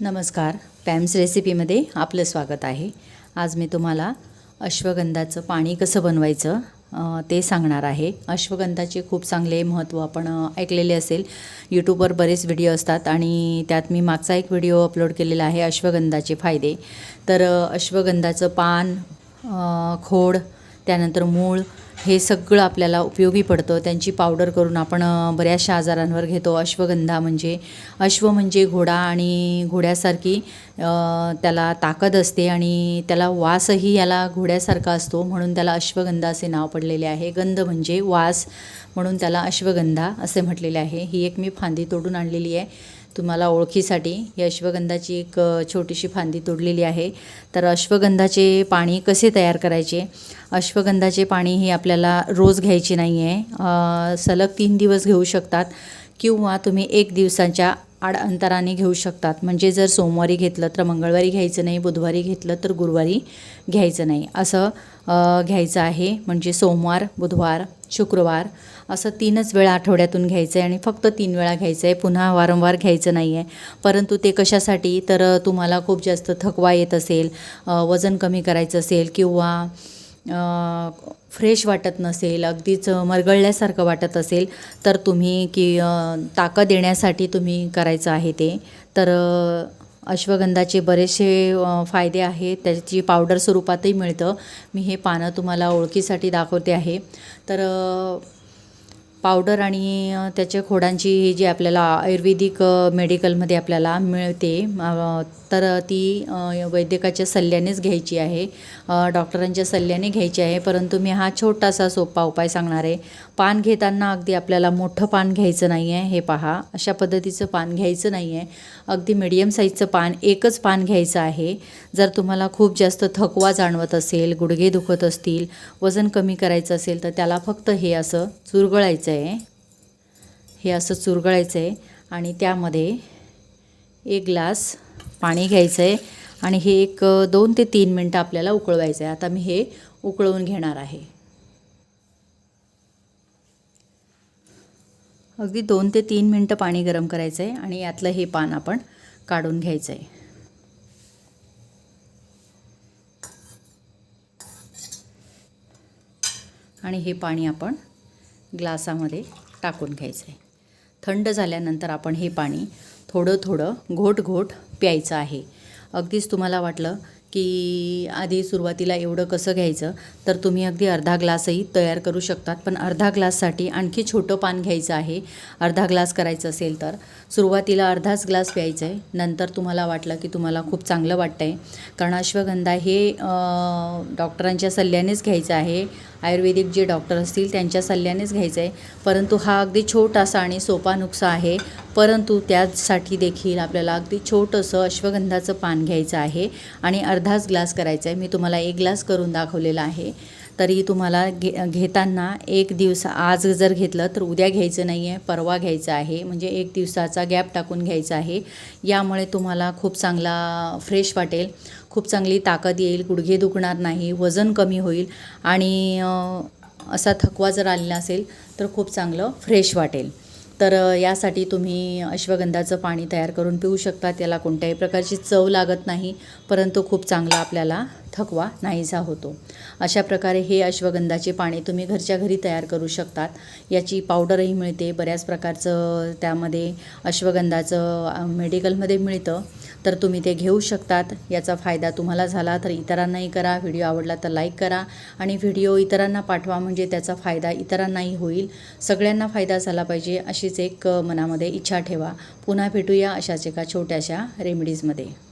नमस्कार. पॅम्स रेसिपीमध्ये आपलं स्वागत आहे. आज मी तुम्हाला अश्वगंधाचं पाणी कसं बनवायचं ते सांगणार आहे. अश्वगंधाचे खूप चांगले महत्त्व आपण ऐकलेले असेल. यूट्यूबवर बरेच व्हिडिओ असतात आणि त्यात मी मागचा एक व्हिडिओ अपलोड केलेला आहे अश्वगंधाचे फायदे. तर अश्वगंधाचं पान खोड त्यानंतर मूळ हे सगळं आपल्याला उपयोगी पडतं. त्यांची पावडर करून आपण बऱ्याचशा आजारांवर घेतो. अश्वगंधा म्हणजे अश्व म्हणजे घोडा आणि घोड्यासारखी त्याला ताकद असते आणि त्याला वासही याला घोड्यासारखा असतो म्हणून त्याला अश्वगंधा असे नाव पडलेले आहे. गंध म्हणजे वास म्हणून त्याला अश्वगंधा असे म्हटलेले आहे. ही एक मी फांदी तोडून आणलेली आहे. तुम्हाला ओळखीसाठी ही अश्वगंधाची एक छोटीशी फांदी तोडलेली आहे. तर अश्वगंधाचे पाणी कसे तयार करायचे? अश्वगंधाचे पाणी हे आपल्याला रोज घ्यायचे नाही आहे सलग तीन दिवस घेऊ शकतात किंवा तुम्ही एक दिवसाच्या आड अंतराने घेऊ शकतात. म्हणजे जर सोमवारी घेतलं तर मंगळवारी घ्यायचं नाही बुधवारी घेतलं तर गुरुवारी घ्यायचं नाही. असं घ्यायचं आहे. म्हणजे सोमवार बुधवार शुक्रवार. असं तीनच वेळा आठवड्यातून घ्यायचं आहे आणि फक्त तीन वेळा घ्यायचं आहे पुन्हा वारंवार घ्यायचं नाही आहे परंतु ते कशासाठी? तर तुम्हाला खूप जास्त थकवा येत असेल वजन कमी करायचं असेल किंवा फ्रेश वाटत नसेल अगदीच मरगळल्यासारखं वाटत असेल तर तुम्ही की ताकद येण्यासाठी तुम्ही करायचं आहे ते. तर अश्वगंधाचे बरेचसे फायदे आहेत. त्याची पावडर स्वरूपातही मिळतं. मी हे पानं तुम्हाला ओळखीसाठी दाखवते आहे. तर पावडर आणि त्याच्या खोडांची ही जी आपल्याला आयुर्वेदिक मेडिकलमध्ये आपल्याला मिळते तर ती वैद्यकाच्या सल्ल्यानेच घ्यायची आहे. डॉक्टरांच्या सल्ल्याने घ्यायची आहे. परंतु मी हा छोटासा सोपा उपाय सांगणार आहे. पान घेताना अगदी आपल्याला मोठं पान घ्यायचं नाही आहे हे पहा. अशा पद्धतीचं पान घ्यायचं नाही आहे अगदी मिडियम साईजचं पान एकच पान घ्यायचं आहे. जर तुम्हाला खूप जास्त थकवा जाणवत असेल गुडघे दुखत असतील वजन कमी करायचं असेल तर त्याला फक्त हे असं चुरगळायचं आहे हे असं चुरगळायचं आहे आणि त्यामध्ये एक ग्लास पाणी घ्यायचं आहे आणि हे एक दोन ते तीन मिनटं आपल्याला उकळवायचं आहे आता मी हे उकळवून घेणार आहे. अगदी दोन ते तीन मिनटं पाणी गरम करायचं आहे आणि यातलं हे पान आपण काढून घ्यायचं आहे आणि हे पाणी आपण ग्लासामध्ये टाकून घ्यायचं आहे थंड झाल्यानंतर आपण हे पाणी थोडं थोडं घोट घोट प्यायचं आहे. अगदीच तुम्हाला वाटलं की आधी सुरुवातीला एवढं कसं घ्यायचं तर तुम्ही अगदी अर्धा ग्लासही तयार करू शकतात. पण अर्धा ग्लाससाठी आणखी छोटं पान घ्यायचं आहे. अर्धा ग्लास करायचं असेल तर. सुरुवातीला अर्धाच ग्लास प्यायचं आहे नंतर तुम्हाला वाटलं की तुम्हाला खूप चांगलं वाटतं आहे कारण अश्वगंधा हे डॉक्टरांच्या सल्ल्यानेच घ्यायचं आहे. आयुर्वेदिक जे डॉक्टर असतील त्यांच्या सल्ल्यानेच घ्यायचं आहे परंतु हा अगदी छोटासा आणि सोपा नुकसा आहे. परंतु त्यासाठी देखील आपल्याला अगदी छोटंसं अश्वगंधाचं पान घ्यायचं आहे. आणि अर्धाच ग्लास करायचा आहे. मी तुम्हाला एक ग्लास करून दाखवलेला आहे. तरी तुम्हाला घे घेताना एक दिवस आज जर घेतलं तर उद्या घ्यायचं नाही आहे परवा घ्यायचं आहे. म्हणजे एक दिवसाचा गॅप टाकून घ्यायचा आहे. यामुळे तुम्हाला खूप चांगला फ्रेश वाटेल. खूप चांगली ताकद येईल. गुडघे दुखणार नाही. वजन कमी होईल. आणि असा थकवा जर आलेला असेल तर खूप चांगलं फ्रेश वाटेल. तर यासाठी तुम्ही अश्वगंधाचं पाणी तयार करून पिऊ शकता. त्याला कोणत्याही प्रकारची चव लागत नाही परंतु खूप चांगला आपल्याला थकवा नाहीसा होतो. अशा प्रकारे हे अश्वगंधाचे पाणी तुम्ही घरच्या घरी तयार करू शकतात. याची पावडरही मिळते. बऱ्याच प्रकारचं त्यामध्ये अश्वगंधाचं मेडिकलमध्ये मिळतं. तर तुम्ही ते घेऊ शकतात. याचा फायदा तुम्हाला झाला तर इतरांनाही करा. व्हिडिओ आवडला तर लाईक करा. आणि व्हिडिओ इतरांना पाठवा म्हणजे त्याचा फायदा इतरांनाही होईल. सगळ्यांना फायदा झाला पाहिजे अशीच एक मनामध्ये इच्छा ठेवा. पुन्हा भेटूया अशाच एका छोट्याशा रेमेडीजमध्ये